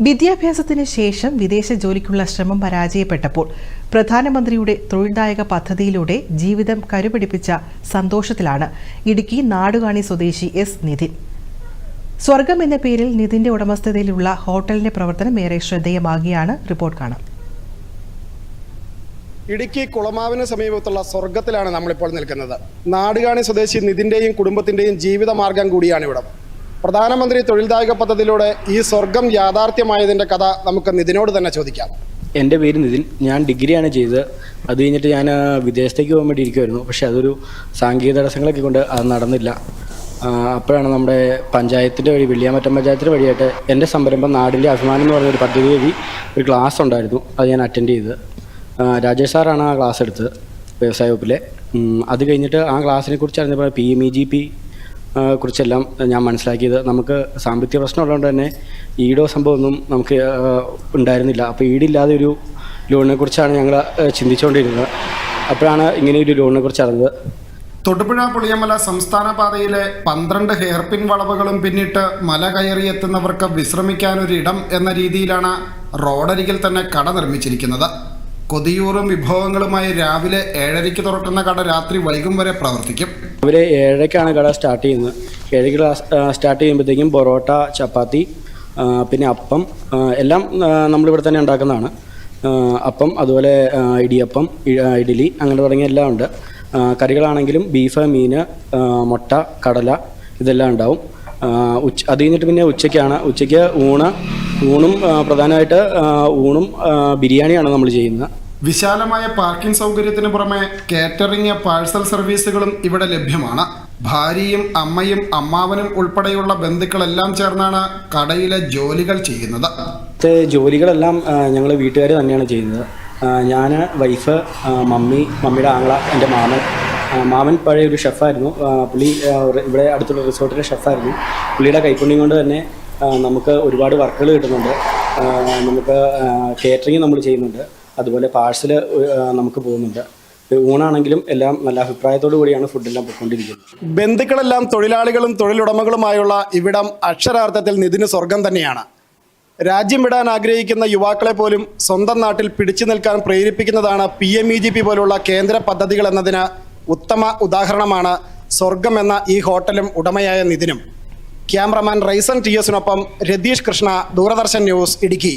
വിദ്യാഭ്യാസത്തിന് ശേഷം വിദേശ ജോലിക്കുള്ള ശ്രമം പരാജയപ്പെട്ടപ്പോൾ പ്രധാനമന്ത്രിയുടെ തൊഴിൽദായക പദ്ധതിയിലൂടെ ജീവിതം കരുപിടിപ്പിച്ച സന്തോഷത്തിലാണ് ഇടുക്കി നാടുകാണി സ്വദേശി എസ് നിതിൻ. സ്വർഗം എന്ന പേരിൽ നിതിന്റെ ഉടമസ്ഥതയിലുള്ള ഹോട്ടലിന്റെ പ്രവർത്തനം ഏറെ ശ്രദ്ധേയമാകിയാണ് റിപ്പോർട്ട് കാണാം. ഇടുക്കി കുളമാവിന് സമീപത്തുള്ള സ്വർഗത്തിലാണ് നമ്മളിപ്പോൾ നിൽക്കുന്നത്. നാടുകാണി സ്വദേശി നിതിന്റെയും കുടുംബത്തിന്റെയും ജീവിത ജീവിതമാർഗം കൂടിയാണ് ഇവിടം. പ്രധാനമന്ത്രി തൊഴിൽദായക പദ്ധതിയിലൂടെ ഈ സ്വർഗം യാഥാർത്ഥ്യമായതിന്റെ കഥ നമുക്ക് നിതിനോട് തന്നെ ചോദിക്കാം. എന്റെ പേര് നിതിൻ. ഞാൻ ഡിഗ്രിയാണ് ചെയ്തത്. അത് കഴിഞ്ഞിട്ട് ഞാൻ വിദേശത്തേക്ക് പോകാൻ വേണ്ടി ഇരിക്കുമായിരുന്നു പക്ഷേ അതൊരു സാങ്കേതിക തടസ്സങ്ങളൊക്കെ കൊണ്ട് അത് നടന്നില്ല. അപ്പോഴാണ് നമ്മുടെ പഞ്ചായത്തിന്റെ വഴി വെള്ളിയാമറ്റം പഞ്ചായത്തിന്റെ വഴിയായിട്ട് എന്റെ സംരംഭം നാടിന്റെ അഭിമാനം എന്ന് പറഞ്ഞൊരു പദ്ധതി വഴി ഒരു ക്ലാസ് ഉണ്ടായിരുന്നു. അത് ഞാൻ അറ്റൻഡ് ചെയ്തത് രാജേഷ് സാറാണ് ആ ക്ലാസ് എടുത്തത് വ്യവസായ വകുപ്പിലെ. അത് കഴിഞ്ഞിട്ട് ആ ക്ലാസ്സിനെ കുറിച്ച് അറിഞ്ഞപ്പോൾ P M E G P കുറിച്ചെല്ലാം ഞാൻ മനസ്സിലാക്കിയത്. നമുക്ക് സാമ്പത്തിക പ്രശ്നം ഉള്ളതുകൊണ്ട് തന്നെ ഈടോ സംഭവമൊന്നും നമുക്ക് ഉണ്ടായിരുന്നില്ല. അപ്പോൾ ഈടില്ലാതെ ഒരു ലോണിനെ കുറിച്ചാണ് ഞങ്ങൾ ചിന്തിച്ചുകൊണ്ടിരുന്നത് അപ്പോഴാണ് ഇങ്ങനെ ഒരു ലോണിനെ കുറിച്ച് അറിഞ്ഞത്. തൊടുപുഴ പുളിയമല സംസ്ഥാന പാതയിലെ പന്ത്രണ്ട് ഹെയർപിൻ വളവുകളും പിന്നിട്ട് മല കയറി എത്തുന്നവർക്ക് വിശ്രമിക്കാനൊരിടം എന്ന രീതിയിലാണ് റോഡരികിൽ തന്നെ കട നിർമ്മിച്ചിരിക്കുന്നത്. കൊതിയൂറും വിഭവങ്ങളുമായി രാവിലെ ഏഴരയ്ക്ക് തുറക്കുന്ന കട രാത്രി വൈകും വരെ പ്രവർത്തിക്കും. അവർ ഏഴരയ്ക്കാണ് കട സ്റ്റാർട്ട് ചെയ്യുന്നത്. ഏഴരയ്ക്ക് സ്റ്റാർട്ട് ചെയ്യുമ്പോഴത്തേക്കും പൊറോട്ട ചപ്പാത്തി പിന്നെ അപ്പം എല്ലാം നമ്മളിവിടെ തന്നെ ഉണ്ടാക്കുന്നതാണ്. അപ്പം അതുപോലെ ഇടിയപ്പം ഇഡ്ഡലി അങ്ങനെ തുടങ്ങിയ എല്ലാം ഉണ്ട്. കറികളാണെങ്കിലും ബീഫ് മീൻ മുട്ട കടല ഇതെല്ലാം ഉണ്ടാവും. ഉച്ച അത് കഴിഞ്ഞിട്ട് പിന്നെ ഉച്ചയ്ക്കാണ്. ഉച്ചയ്ക്ക് ഊണ് ഊണും പ്രധാനമായിട്ട് ഊണും ബിരിയാണിയാണ് നമ്മൾ ചെയ്യുന്നത്. വിശാലമായ പാർക്കിംഗ് സൗകര്യത്തിന് പുറമെ കേറ്ററിംഗ് പാഴ്സൽ സർവീസുകളും ഇവിടെ ലഭ്യമാണ്. ഭാര്യയും അമ്മയും അമ്മാവനും ഉൾപ്പെടെയുള്ള ബന്ധുക്കളെല്ലാം ചേർന്നാണ് കടയിലെ ജോലികൾ ചെയ്യുന്നത്. ജോലികളെല്ലാം ഞങ്ങൾ വീട്ടുകാർ തന്നെയാണ് ചെയ്യുന്നത്. ഞാൻ വൈഫ് മമ്മി മമ്മിയുടെ ആങ്ങള എന്റെ മാമൻ. മാമൻ പഴയ ഒരു ഷെഫായിരുന്നു. പുള്ളി ഇവിടെ അടുത്തുള്ള റിസോർട്ടിലെ ഷെഫായിരുന്നു. പുള്ളിയുടെ കൈപ്പുണ്യം കൊണ്ട് തന്നെ നമുക്ക് ഒരുപാട് വർക്കുകൾ കിട്ടുന്നുണ്ട്. നമുക്ക് കേറ്ററിങ് നമ്മൾ ചെയ്യുന്നുണ്ട്. അതുപോലെ പാഴ്സൽ നമുക്ക് പോകുന്നുണ്ട്. ഊണാണെങ്കിലും എല്ലാം നല്ല അഭിപ്രായത്തോടു കൂടിയാണ് ഫുഡെല്ലാം പോയിക്കൊണ്ടിരിക്കുന്നത്. ബന്ധുക്കളെല്ലാം തൊഴിലാളികളും തൊഴിലുടമകളുമായുള്ള ഇവിടം അക്ഷരാർത്ഥത്തിൽ നിതിന് സ്വർഗം തന്നെയാണ്. രാജ്യം വിടാൻ ആഗ്രഹിക്കുന്ന യുവാക്കളെ പോലും സ്വന്തം നാട്ടിൽ പിടിച്ചു നിൽക്കാൻ പ്രേരിപ്പിക്കുന്നതാണ് P M E G P പോലുള്ള കേന്ദ്ര പദ്ധതികൾ എന്നതിന് ഉത്തമ ഉദാഹരണമാണ് സ്വർഗം എന്ന ഈ ഹോട്ടലും ഉടമയായ നിതിനും ക്യാമറമാൻ റൈസൺ ടി എസിനൊപ്പം രതീഷ് കൃഷ്ണ ദൂരദർശൻ ന്യൂസ് ഇടുക്കി.